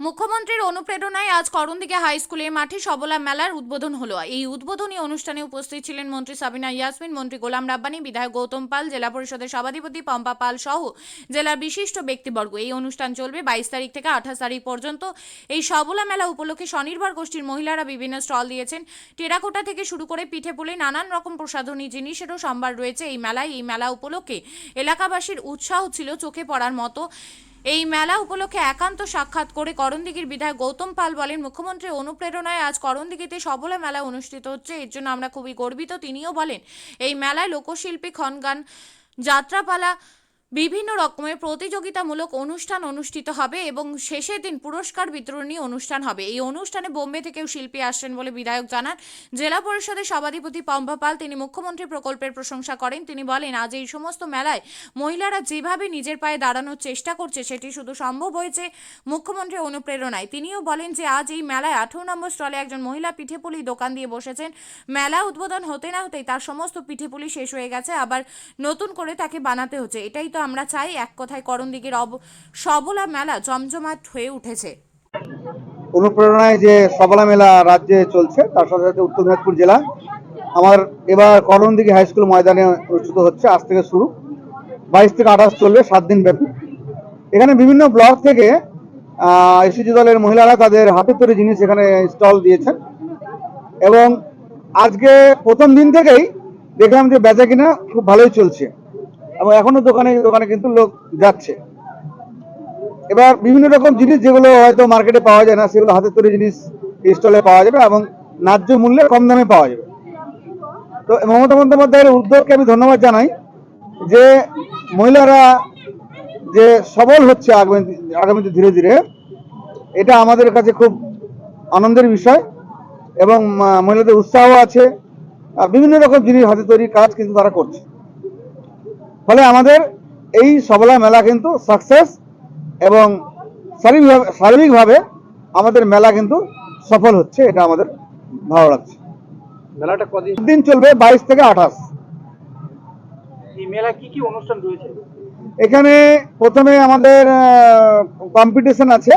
মুখ্যমন্ত্রীর অনুপ্রেরণায় আজ করণদিঘি হাই স্কুলের মাঠে সবলা মেলার উদ্বোধন হলো। এই উদ্বোধনী অনুষ্ঠানে উপস্থিত ছিলেন মন্ত্রী সাবিনা ইয়াসমিন, মন্ত্রী গোলাম রাব্বানি, বিধায়ক গৌতম পাল, জেলা পরিষদের সভাধিপতি পম্পা পাল সহ জেলার বিশিষ্ট ব্যক্তিবর্গ। এই অনুষ্ঠান চলবে বাইশ তারিখ থেকে আঠাশ তারিখ পর্যন্ত। এই সবলা মেলা উপলক্ষে স্বনির্ভর গোষ্ঠীর মহিলারা বিভিন্ন স্টল দিয়েছেন। টেরাকোটা থেকে শুরু করে পিঠে পুলি নানান রকম প্রসাধনী জিনিসেরও সম্ভার রয়েছে এই মেলায়। এই মেলা উপলক্ষে এলাকাবাসীর উৎসাহ ছিল চোখে পড়ার মতো। এই মেলা উপলক্ষে একান্ত সাক্ষাৎ করে করণদিঘির বিধায়ক গৌতম পাল বলেন, মুখ্যমন্ত্রীর অনুপ্রেরণায় আজ করণদিঘিতে সবলা মেলা অনুষ্ঠিত হচ্ছে। এর জন্য আমরা খুবই গর্বিত। তিনিও বলেন, এই মেলায় লোকশিল্পী, খনগান, যাত্রাপালা বিভিন্ন রকমের প্রতিযোগিতামূলক অনুষ্ঠান অনুষ্ঠিত হবে এবং শেষের দিন পুরস্কার বিতরণী অনুষ্ঠান হবে। এই অনুষ্ঠানে বোম্বে থেকেও শিল্পী আসছেন বলে বিধায়ক জানান। জেলা পরিষদের সভাধিপতি পম্পা পাল, তিনি মুখ্যমন্ত্রী প্রকল্পের প্রশংসা করেন। তিনি বলেন, আজ এই সমস্ত মেলায় মহিলারা যেভাবে নিজের পায়ে দাঁড়ানোর চেষ্টা করছে, সেটি শুধু সম্ভব হয়েছে মুখ্যমন্ত্রীর অনুপ্রেরণায়। তিনিও বলেন যে, আজ এই মেলায় আঠেরো নম্বর স্টলে একজন মহিলা পিঠেপুলি দোকান দিয়ে বসেছেন। মেলা উদ্বোধন হতে না হতেই তার সমস্ত পিঠেপুলি শেষ হয়ে গেছে, আবার নতুন করে তাকে বানাতে হচ্ছে। এটাই তো আমরা চাই এক কথায় করণদিঘির অব, সবলা মেলা জমজমাট হয়ে উঠেছে। অনুপ্রেরণায় যে সবলা মেলা রাজ্যে চলছে, তার সাথে সাথে উত্তর দিনাজপুর জেলা। আমার এবার করণদিঘি হাই স্কুল ময়দানে অনুষ্ঠিত হচ্ছে, আজ থেকে শুরু। বাইশ থেকে আঠাশ চলবে, সাত দিন ব্যাপী। এখানে বিভিন্ন ব্লক থেকে এসিজি দলের মহিলারা তাদের হাতের তৈরি জিনিস এখানে স্টল দিয়েছেন। এবং আজকে প্রথম দিন থেকেই দেখলাম যে বেচা কিনা খুব ভালোই চলছে। এবং এখনও দোকানে দোকানে কিন্তু লোক যাচ্ছে। এবার বিভিন্ন রকম জিনিস যেগুলো হয়তো মার্কেটে পাওয়া যায় না, সেগুলো হাতে তৈরি জিনিস স্টলে পাওয়া যাবে এবং ন্যায্য মূল্যে কম দামে পাওয়া যাবে। তো মমতা বন্দ্যোপাধ্যায়ের উদ্যোগকে আমি ধন্যবাদ জানাই যে মহিলারা যে সবল হচ্ছে আগামী আগামীতে ধীরে ধীরে, এটা আমাদের কাছে খুব আনন্দের বিষয় এবং মহিলাদের উৎসাহ আছে। বিভিন্ন রকম জিনিস হাতে তৈরি কাজ কিন্তু তারা করছে। ফলে আমাদের এই সবলা মেলা কিন্তু সাকসেস এবং শারীরিকভাবে শারীরিকভাবে আমাদের মেলা কিন্তু সফল হচ্ছে এটা আমাদের ভালো লাগছে। মেলাটা কদিন? দিন চলবে বাইশ থেকে আঠাশ। মেলা কি কি অনুষ্ঠান রয়েছে? এখানে প্রথমে আমাদের কম্পিটিশন আছে।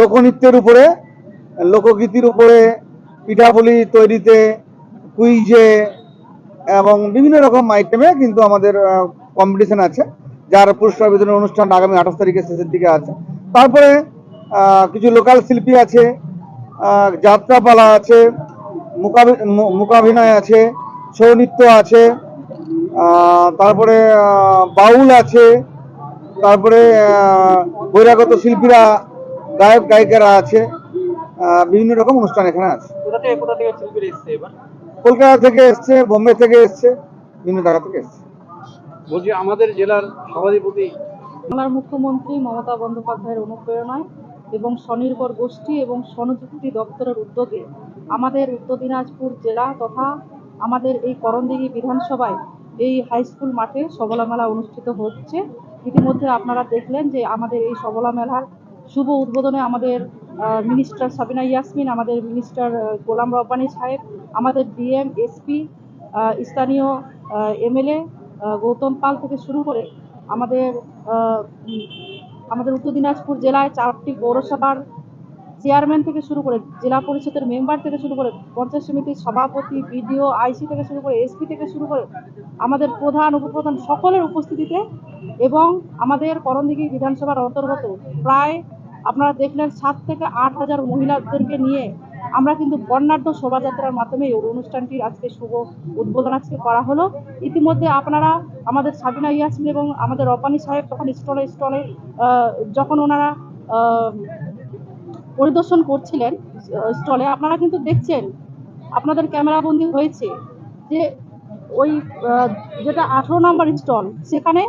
লোকনৃত্যের উপরে লোকগীতির উপরে পিঠাপুলি তৈরিতে কুইজে এবং বিভিন্ন রকম আইটেমে কিন্তু আমাদের কম্পিটিশন আছে, যার পুরস্কার বিতরণ অনুষ্ঠান আগামী আঠাশ তারিখের শেষের দিকে আছে। তারপরে কিছু লোকাল শিল্পী আছে যাত্রাপালা আছে মুকাভি- মুকাভিনয় আছে ছৌ নৃত্য আছে তারপরে বাউল আছে, তারপরে বহিরাগত শিল্পীরা গায়ক গায়িকারা আছে বিভিন্ন রকম অনুষ্ঠান এখানে আছে। কলকাতা থেকে এসছে বোম্বে থেকে এসছে বিভিন্ন জায়গা থেকে এসছে। বলছি আমাদের জেলার সভাধিপতি বাংলার মুখ্যমন্ত্রী মমতা বন্দ্যোপাধ্যায়ের অনুপ্রেরণায় এবং স্বনির্ভর গোষ্ঠী এবং স্বনিযুক্তি দপ্তরের উদ্যোগে আমাদের উত্তর দিনাজপুর জেলা তথা আমাদের এই করণদিঘি বিধানসভায় এই হাই স্কুল মাঠে সবলা মেলা অনুষ্ঠিত হচ্ছে। ইতিমধ্যে আপনারা দেখলেন যে আমাদের এই সবলা মেলার শুভ উদ্বোধনে আমাদের মিনিস্টার সাবিনা ইয়াসমিন, আমাদের মিনিস্টার গোলাম রব্বানী সাহেব, আমাদের ডিএম এসপি স্থানীয় এমএলএ গৌতম পাল থেকে শুরু করে আমাদের আমাদের উত্তর দিনাজপুর জেলায় চারটি পৌরসভার চেয়ারম্যান থেকে শুরু করে জেলা পরিষদের মেম্বার থেকে শুরু করে পঞ্চায়েত সমিতির সভাপতি, বিডিও আইসি থেকে শুরু করে এসপি থেকে শুরু করে আমাদের প্রধান, উপপ্রধান সকলের উপস্থিতিতে এবং আমাদের করণদিঘি বিধানসভার অন্তর্গত প্রায় আপনারা দেখলেন সাত থেকে আট হাজার মহিলাদেরকে নিয়ে আমরা কিন্তু বর্ণাঢ্য শোভাযাত্রার মাধ্যমে এই অনুষ্ঠানটির আজকে শুভ উদ্বোধন আজকে করা হলো। ইতিমধ্যে আপনারা আমাদের সাবিনা ইয়াসমিন এবং আমাদের রপানি সাহেব তখন স্টলে স্টলে যখন ওনারা পরিদর্শন করছিলেন স্টলে, আপনারা কিন্তু দেখছেন, আপনাদের ক্যামেরাবন্দি হয়েছে যে ওই যেটা আঠেরো নম্বর স্টল, সেখানে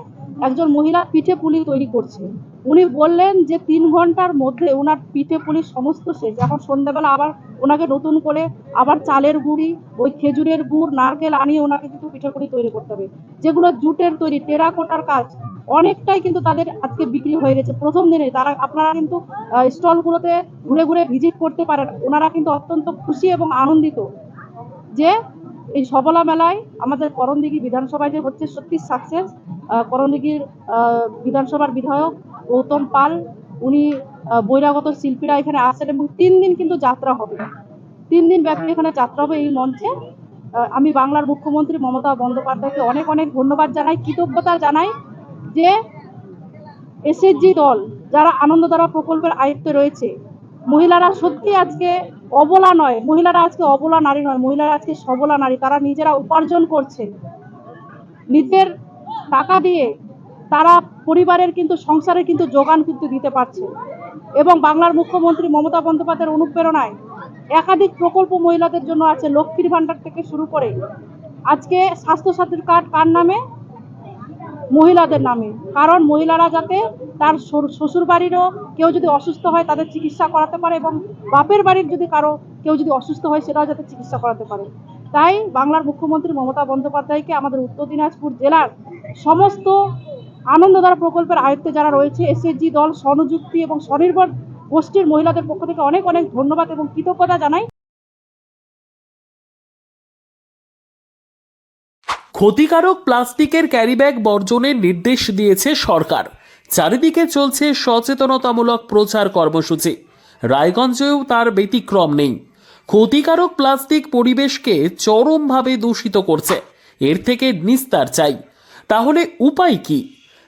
একজন মহিলা পিঠে পুলি তৈরি করছে। উনি বললেন যে তিন ঘণ্টার মধ্যে ওনার পিঠে পুলি সমস্ত শেষ। এখন সন্ধ্যাবেলা আবার ওনাকে নতুন করে আবার চালের গুঁড়ি, ওই খেজুরের গুড়, নারকেল আনিয়ে ওনাকে কিন্তু পিঠে পুলি তৈরি করতে হবে। যেগুলো জুটের তৈরি, টেরাকোটার কাজ, অনেকটাই কিন্তু তাদের আজকে বিক্রি হয়ে গেছে। প্রথম দিনে তারা, আপনারা কিন্তু স্টলগুলোতে ঘুরে ঘুরে ভিজিট করতে পারেন। ওনারা কিন্তু অত্যন্ত খুশি এবং আনন্দিত যে এই সবলা মেলায় আমাদের করণদিঘি বিধানসভায় যে হচ্ছে সত্যি সাকসেস করণদিঘির বিধানসভার বিধায়ক গৌতম পাল উনি আহ, বহিরাগত শিল্পীরা এখানে আসেন এবং তিন দিন কিন্তু যাত্রা হবে। তিন দিন ব্যাপী এখানে যাত্রা হবে এই মঞ্চে। আমি বাংলার মুখ্যমন্ত্রী মমতা বন্দ্যোপাধ্যায়কে অনেক অনেক ধন্যবাদ জানাই কৃতজ্ঞতা জানাই যে এসএসজি দল যারা আনন্দধারা প্রকল্পের আয়ত্তে রয়েছে মহিলারা সত্যি আজকে অবলা নয় মহিলারা আজকে অবলা নারী নয় মহিলারা আজকে সবলা নারী তারা নিজেরা উপার্জন করছে। নিজের টাকা দিয়ে তারা পরিবারের কিন্তু, সংসারের কিন্তু যোগান কিন্তু দিতে পারছে। এবং বাংলার মুখ্যমন্ত্রী মমতা বন্দ্যোপাধ্যায়ের অনুপ্রেরণায় একাধিক প্রকল্প মহিলাদের জন্য আছে লক্ষ্মীর ভাণ্ডার থেকে শুরু করে। আজকে স্বাস্থ্যসাথীর কার্ড কার নামে? মহিলাদের নামে। কারণ মহিলারা যাতে তার শ্বশুর- বাড়িরও কেউ যদি অসুস্থ হয় তাদের চিকিৎসা করাতে পারে এবং বাপের বাড়ির যদি কারও কেউ যদি অসুস্থ হয় সেটাও যাতে চিকিৎসা করাতে পারে। তাই বাংলার মুখ্যমন্ত্রী মমতা বন্দ্যোপাধ্যায়কে আমাদের উত্তর দিনাজপুর জেলার সমস্ত আনন্দধারা প্রকল্পের আয়ত্তে যারা রয়েছে এসএসজি দল, স্বনযুক্তি এবং স্বনির্ভর গোষ্ঠীর মহিলাদের পক্ষ থেকে অনেক অনেক ধন্যবাদ এবং কৃতজ্ঞতা জানাই। ক্ষতিকারক প্লাস্টিকের ক্যারিব্যাগ বর্জনের নির্দেশ দিয়েছে সরকার। চারিদিকে চলছে সচেতনতামূলক প্রচার কর্মসূচি। রায়গঞ্জেও তার ব্যতিক্রম নেই। ক্ষতিকারক প্লাস্টিক পরিবেশকে চরমভাবে দূষিত করছে। এর থেকে নিস্তার চাই। তাহলে উপায় কি?